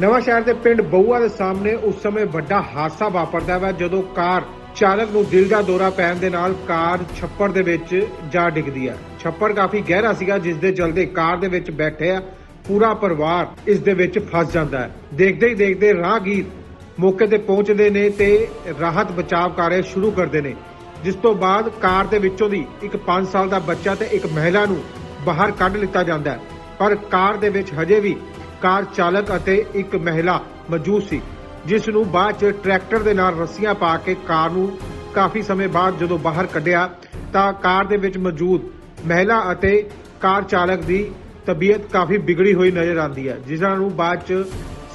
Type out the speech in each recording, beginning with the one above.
ਨਵਾਂ ਸ਼ਹਿਰ ਦੇ ਪਿੰਡ ਬਊਆ ਦੇ ਸਾਹਮਣੇ ਉਸ ਸਮੇਂ ਵੱਡਾ ਹਾਦਸਾ ਵਾਪਰਦਾ ਹੈ ਜਦੋਂ ਕਾਰ ਚਾਲਕ ਨੂੰ ਦਿਲ ਦਾ ਦੌਰਾ ਪੈਣ ਦੇ ਨਾਲ ਕਾਰ ਛੱਪੜ ਦੇ ਵਿੱਚ ਜਾ ਡਿੱਗਦੀ ਹੈ ਛੱਪੜ ਕਾਫੀ ਗਹਿਰਾ ਸੀਗਾ, ਜਿਸ ਦੇ ਚਲਦੇ ਕਾਰ ਦੇ ਵਿੱਚ ਬੈਠੇ ਆ, ਪੂਰਾ ਪਰਿਵਾਰ ਇਸ ਦੇ ਵਿੱਚ ਫਸ ਜਾਂਦਾ ਹੈ। ਦੇਖਦੇ ਹੀ ਦੇਖਦੇ ਰਾਹਗੀਰ ਮੌਕੇ ਤੇ ਪਹੁੰਚਦੇ ਨੇ ਤੇ ਰਾਹਤ ਬਚਾਵ ਕਾਰਜ ਸ਼ੁਰੂ ਕਰਦੇ ਨੇ, ਜਿਸ ਤੋਂ ਬਾਅਦ ਕਾਰ ਦੇ ਵਿੱਚੋਂ ਦੀ ਇੱਕ 5 ਸਾਲ ਦਾ ਬੱਚਾ ਤੇ ਇੱਕ ਮਹਿਲਾ ਨੂੰ ਬਾਹਰ ਕੱਢ ਲਿੱਤਾ ਜਾਂਦਾ ਹੈ। ਪਰ ਕਾਰ ਦੇ ਵਿੱਚ ਹਜੇ ਵੀ ਕਾਰ ਚਾਲਕ ਅਤੇ ਇੱਕ ਮਹਿਲਾ ਮੌਜੂਦ ਸੀ, ਜਿਸ ਨੂੰ ਬਾਅਦ ਚ ਟਰੈਕਟਰ ਦੇ ਨਾਲ ਰੱਸੀਆਂ ਪਾ ਕੇ ਕਾਰ ਨੂੰ ਕਾਫੀ ਸਮੇਂ ਬਾਅਦ ਜਦੋਂ ਬਾਹਰ ਕੱਢਿਆ, ਤਾਂ ਕਾਰ ਦੇ ਵਿੱਚ ਮੌਜੂਦ ਮਹਿਲਾ ਅਤੇ ਕਾਰ ਚਾਲਕ ਦੀ ਤਬੀਅਤ ਕਾਫੀ ਵਿਗੜੀ ਹੋਈ ਨਜ਼ਰ ਆਉਂਦੀ ਹੈ, ਜਿਨ੍ਹਾਂ ਨੂੰ ਬਾਅਦ ਚ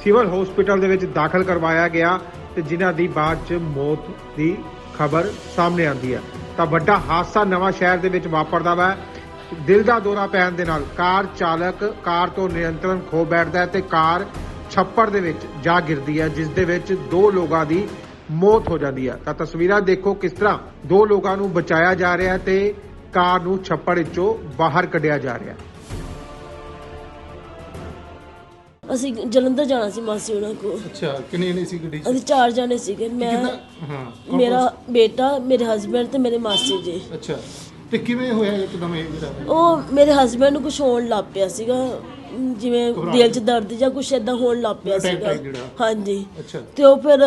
ਸਿਵਲ ਹਸਪੀਟਲ ਦੇ ਵਿੱਚ ਦਾਖਲ ਕਰਵਾਇਆ ਗਿਆ ਤੇ ਜਿਨ੍ਹਾਂ ਦੀ ਬਾਅਦ ਚ ਮੌਤ ਦੀ ਖਬਰ ਸਾਹਮਣੇ ਆਉਂਦੀ ਹੈ। ਤਾਂ ਵੱਡਾ ਹਾਦਸਾ ਨਵਾਂ ਸ਼ਹਿਰ ਦੇ ਵਿੱਚ ਵਾਪਰਦਾ ਵਾ ਦਿਲ ਦਾ ਦੌਰਾ ਪੈਣ ਦੇ ਨਾਲ ਕਾਰ ਚਾਲਕ ਕਾਰ ਤੋਂ ਨਿਯੰਤਰਣ ਖੋ ਬੈਠਦਾ ਹੈ ਤੇ ਕਾਰ ਛੱਪੜ ਦੇ ਵਿੱਚ ਜਾ ਗਿਰਦੀ ਹੈ ਜਿਸ ਦੇ ਵਿੱਚ ਦੋ ਲੋਕਾਂ ਦੀ ਮੌਤ ਹੋ ਜਾਂਦੀ ਹੈ। ਤਾਂ ਤਸਵੀਰਾਂ ਦੇਖੋ ਕਿਸ ਤਰ੍ਹਾਂ ਦੋ ਲੋਕਾਂ ਨੂੰ ਬਚਾਇਆ ਜਾ ਰਿਹਾ ਹੈ ਤੇ ਕਾਰ ਨੂੰ ਛੱਪੜ ਵਿੱਚੋਂ ਬਾਹਰ ਕੱਢਿਆ ਜਾ ਰਿਹਾ ਹੈ। ਅਸੀਂ ਜਲੰਧਰ ਜਾਣਾ ਸੀ ਮਾਸੀ ਉਹਨਾਂ ਕੋਲ। ਅੱਛਾ ਕਿੰਨੇ ਨੇ ਸੀ ਗੱਡੀ 'ਚ? ਅਸੀਂ ਚਾਰ ਜਾਣੇ ਸੀਗੇ। ਮੈਂ ਕਿੰਨਾ ਹਾਂ ਕੌਣ- ਮੇਰਾ ਬੇਟਾ ਮੇਰੇ ਹਸਬੰਡ ਤੇ ਮੇਰੇ ਮਾਸੀ ਜੀ। ਅੱਛਾ। ਤੇ ਕਿਵੇਂ ਹੋਇਆ ਇੱਕਦਮ ਇਹ ਜਿਹੜਾ ਉਹ ਮੇਰੇ ਹਸਬੰਡ ਨੂੰ ਕੁਝ ਹੋਣ ਲੱਗ ਪਿਆ ਸੀਗਾ। ਜਿਵੇਂ। ਦਿਲ 'ਚ ਦਰਦ ਜਾਂ ਕੁਝ ਏਦਾਂ ਹੋਣ ਲੱਗ ਪਿਆ Attack ਸੀਗਾ। type ਜਿਹੜਾ। ਹਾਂਜੀ। ਅੱਛਾ। ਤੇ ਉਹ ਫਿਰ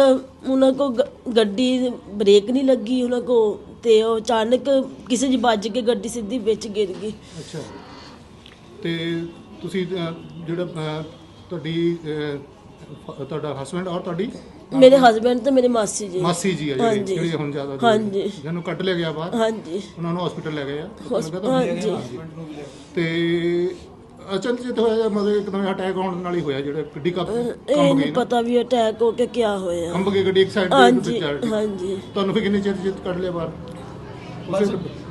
ਉਹਨਾਂ ਕੋ ਗ- ਗੱਡੀ ਬ੍ਰੇਕ ਨਹੀਂ ਲੱਗੀ ਉਹਨਾਂ ਕੋ ਤੇ ਉਹ ਅਚਾਨਕ ਕਿਸੇ ਜੀ ਵੱਜ ਕੇ ਗੱਡੀ ਸਿੱਧੀ ਵਿੱਚ ਗਿਰ ਗਈ। ਅੱਛਾ। ਤੇ ਤੁਸੀਂ ਅਹ, ਜਿਹੜਾ ਅਹ, ਤੁਹਾਡੀ ਅਹ, ਤੁਹਾਡਾ ਹਸਬੰਡ ਔਰ ਤੁਹਾਡੀ? ਮੇਰੇ ਹਸਬੰਡ ਤੇ ਮੇਰੇ ਮਾਸੀ ਜੀ। ਮਾਸੀ ਜੀ ਆ ਜਿਹੜੀ ਹਾਂਜੀ। ਜਿਹੜੀ ਹੁਣ ਜ਼ਿਆਦਾ ਹਾਂਜੀ। ਜਿਹਨੂੰ ਕੱਢ ਲਿਆ ਗਿਆ ਬਾਹਰ। ਹਾਂਜੀ। ਉਹਨਾਂ ਨੂੰ ਹਸਪੀਟਲ ਲੈ ਗਏ ਆ। ਹੌਸ- ਲੱਗਾ ਤੁਹਾਨੂੰ? ਹਾਂਜੀ। ਤੇ ਅਚਨਚੇਤ ਹੋਇਆ ਜਾਂ ਮਤਲਬ ਇੱਕਦਮ ਅਟੈਕ ਹੋਣ ਨਾਲ ਹੀ ਹੋਇਆ ਜਿਹੜਾ ਗੱਡੀ ਕੰਬ ਇਹ ਕੰਬ ਨਹੀਂ ਗਈ ਨਾ। ਪਤਾ ਵੀ ਅਟੈਕ ਹੋ ਕੇ ਕਿਆ ਹੋਇਆ। ਕੰਬ ਗਈ ਗੱਡੀ ਇੱਕ ਸਾਈਡ ਤੇ ਹਾਂਜੀ ਦੂਜੀ side ਤੇ। ਹਾਂਜੀ। ਤੁਹਾਨੂੰ ਫਿਰ ਕਿੰਨੇ ਚਿਰ ਚਿਰ ਕੱਢ ਲਿਆ ਬਾਹਰ?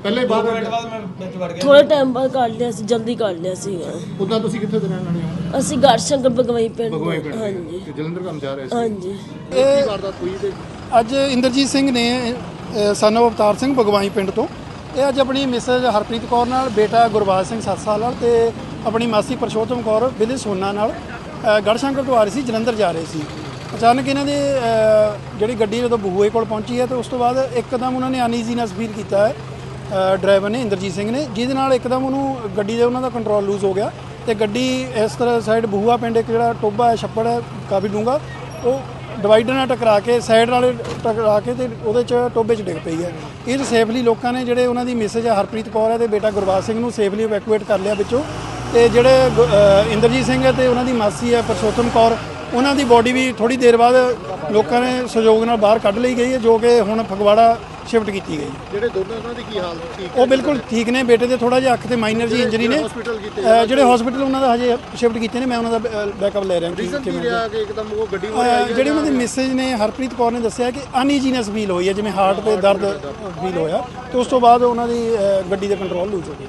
ਪਹਿਲੇ ਬਾਹਰ ਥੋੜੇ ਟਾਈਮ ਬਾਅਦ ਕੱਢ ਲਿਆ ਸੀ ਜਲਦੀ ਕੱਢ ਲਿਆ ਸੀ ਉਦਾਂ ਤੁਸੀਂ ਕਿੱਥੇ ਦੇ ਰਹਿਣ ਵਾਲੇ ਹੋ? ਅਸੀਂ ਗੜਸ਼ੰਕਰ ਬਗਵਾਈ ਪਿੰਡ। ਭਗਵਾਈ। ਹਾਂਜੀ। ਤੇ ਜਲੰਧਰ ਕੰਮ ਜਾ ਰਹੇ ਸੀ। ਹਾਂਜੀ। ਕੀ ਵਾਰਦਾਤ ਹੋਈ ਤੇ ਅੱਜ ਇੰਦਰਜੀਤ ਸਿੰਘ ਨੇ ਸਨ ਅਵਤਾਰ ਸਿੰਘ ਬਗਵਾਈ ਪਿੰਡ ਤੋਂ ਇਹ ਅੱਜ ਆਪਣੀ ਮਿਸਜ ਹਰਪ੍ਰੀਤ ਕੌਰ ਨਾਲ ਬੇਟਾ ਗੁਰਬਾਜ ਸਿੰਘ 7 ਸਾਲ ਨਾਲ ਤੇ ਆਪਣੀ ਮਾਸੀ ਪਰਸ਼ੋਤਮ ਕੌਰ ਵਿਲੇ ਸੋਨਾ ਨਾਲ ਗੜਸ਼ੰਕਰ ਤੋਂ ਆ ਰਹੇ ਸੀ ਜਲੰਧਰ ਜਾ ਰਹੇ ਸੀ। ਅਚਾਨਕ ਇਹਨਾਂ ਦੇ ਜਿਹੜੀ ਗੱਡੀ ਜਦੋਂ ਬਹੂਏ ਕੋਲ ਪਹੁੰਚੀ ਹੈ ਤੇ ਉਸ ਤੋਂ ਬਾਅਦ ਇੱਕਦਮ ਉਹਨਾਂ ਨੇ ਅਨਈਜ਼ੀਨੈਸ ਫੀਲ ਕੀਤਾ ਹੈ। ਡਰਾਈਵਰ ਨੇ ਇੰਦਰਜੀਤ ਸਿੰਘ ਨੇ, ਜਿਹਦੇ ਨਾਲ ਇੱਕਦਮ ਉਹਨੂੰ ਗੱਡੀ ਦੇ ਉਹਨਾਂ ਦਾ ਕੰਟਰੋਲ ਲੂਜ਼ ਹੋ ਗਿਆ ਤੇ ਗੱਡੀ ਇਸ ਤਰ੍ਹਾਂ ਸਾਈਡ ਬਹੂਆ ਪਿੰਡ ਇੱਕ ਜਿਹੜਾ ਟੋਬਾ ਹੈ, ਛੱਪੜ ਹੈ, ਕਾਫੀ ਡੂੰਗਾ ਉਹ ਡਿਵਾਈਡਰ ਨਾਲ ਟਕਰਾ ਕੇ ਸਾਈਡ ਨਾਲ ਟਕਰਾ ਕੇ ਤੇ ਉਹਦੇ ਚ ਟੋਬੇ ਚ ਡਿੱਗ ਪਈ ਹੈ। ਇਹ ਸੇਫਲੀ ਲੋਕਾਂ ਨੇ ਜਿਹੜੇ ਉਹਨਾਂ ਦੀ ਮਿਸਜ ਹੈ, ਹਰਪ੍ਰੀਤ ਕੌਰ ਹੈ ਤੇ ਬੇਟਾ ਗੁਰਬਾਜ ਸਿੰਘ ਨੂੰ ਸੇਫਲੀ ਇਵੈਕੂਏਟ ਕਰ ਲਿਆ ਵਿੱਚੋਂ। ਤੇ ਜਿਹੜੇ ਇੰਦਰਜੀਤ ਸਿੰਘ ਹੈ ਤੇ ਉਹਨਾਂ ਦੀ ਮਾਸੀ ਹੈ, ਪਰਸ਼ੋਤਮ ਕੌਰ, ਉਹਨਾਂ ਦੀ ਬੋਡੀ ਵੀ ਥੋੜੀ ਦੇਰ ਬਾਅਦ ਲੋਕਾਂ ਨੇ ਸਹਿਯੋਗ ਨਾਲ ਬਾਹਰ ਕੱਢ ਲਈ ਗਈ ਹੈ, ਜੋ ਕਿ ਹੁਣ ਫਗਵਾੜਾ ਸ਼ਿਫਟ ਕੀਤੀ ਗਈ ਜਿਹੜੇ ਦੋਨੋਂ ਉਹਨਾਂ ਦੀ ਕੀ ਹਾਲਤ ਠੀਕ ਉਹ ਬਿਲਕੁਲ ਠੀਕ ਨੇ ਬੇਟੇ ਦੇ ਥੋੜਾ ਜਿਹਾ ਅੱਖ ਤੇ ਮਾਈਨਰ ਜੀ ਇੰਜਰੀ ਨੇ। ਕੀਤੇ ਜਿਹੜੇ ਹਸਪੀਟਲ ਉਹਨਾਂ ਦਾ ਹਜੇ ਸ਼ਿਫਟ ਕੀਤੇ ਨੇ ਮੈਂ ਉਹਨਾਂ ਦਾ ਬੈਕਅਪ ਲੈ ਰਿਹਾ ਰੀਜ਼ਨ ਕੀ ਕਿਵੇਂ ਰਿਹਾ ਕਿ ਇੱਕਦਮ ਉਹ ਗੱਡੀ ਅਹ ਜਿਹੜੀ ਉਹਨਾਂ ਦੀ ਮੈਸੇਜ ਨੇ ਹਰਪ੍ਰੀਤ ਕੌਰ ਨੇ ਦੱਸਿਆ ਕਿ ਅਨਈਜੀਨੈਸ ਫੀਲ ਹੋਈ ਹੈ ਜਿਵੇਂ ਹਾਰਟ ਤੇ ਦਰਦ ਫੀਲ ਹੋਇਆ। ਤੇ ਉਸ ਤੋਂ ਬਾਅਦ ਉਹਨਾਂ ਦੀ ਅਹ ਗੱਡੀ ਦੇ ਕੰਟਰੋਲ ਲੂਜ਼ ਹੋ ਗਈ